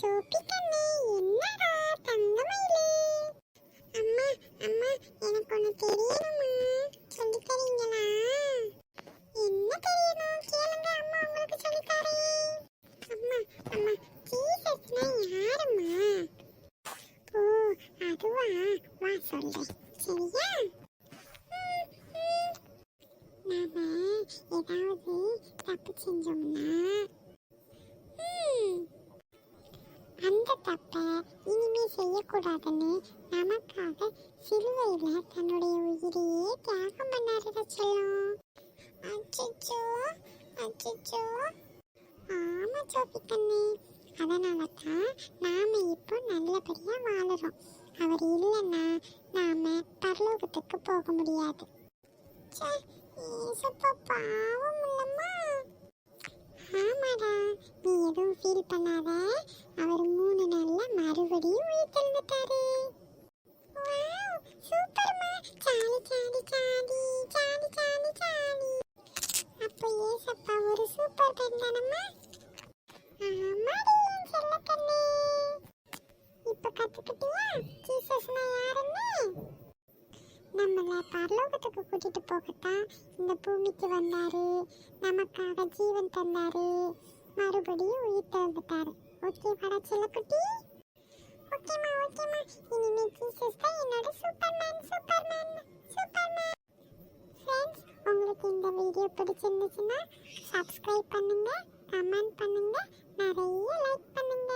பப்பிக்கண்ணே என்னடா தங்கமயிலே அம்மா அம்மா எனக்கு ஒன்று தெரியணுமா சொல்லி தரீங்களா என்ன தெரியணும் கேளுங்க அம்மா உங்களுக்கு சொல்லி தரேன் அம்மா அம்மா ஜீசஸ்னா யாரும்மா ஓ அதுவா வா சொல்றேன் சரியா நாம ஏதாவது தப்பு செஞ்சோம்னா தப்ப இனிமே செய்யக்கூடாதுன்னு நமக்காக சிலுவையில் தன்னுடைய உயிரையே தியாகம் பண்ணாருட செல்லம். அச்சோ அச்சோ ஆமா சோபி கண்ணே அதனால தான் நாம இப்போ நல்லபடியா வாழறோம். அவர் இல்லைன்னா நாம பரலோகத்துக்கு போக முடியாது. பாவம் இல்லம்மா. பண்ணாத. அவர் மூணு நாள்ல மறுபடியும் உயிர் தெழுந்துட்டாரு. சூப்பர்மா. சாலி சாலி சாலி சாலி சாலி சாலி. அப்போ ஏசப்பா ஒரு சூப்பர் பெண் தானம்மா? ஆமாடி என் செல்லக்கண்ணே இப்போ கத்துக்கிட்டியா? ஜீசஸ்னா யாருன்னு? நம்மள பரலோகத்துக்கு கூட்டிட்டு போகத்தான் இந்த பூமிக்கு வந்தாரு. நமக்காக ஜீவன் தந்தாரு. மறுபடியும் உயிர் திறந்துட்டாரு ஓகேவாடா செல்லக்குட்டி ஓகேம்மா ஓகேம்மா இனிமே ஜீசஸ் தான் என்னோட சூப்பர்மேன் சூப்பர்மேன் சூப்பர்மேன் ஃப்ரெண்ட்ஸ் உங்களுக்கு இந்த வீடியோ பிடிச்சிருந்துச்சுன்னா சப்ஸ்கிரைப் பண்ணுங்க கமெண்ட் பண்ணுங்க நிறைய லைக் பண்ணுங்க.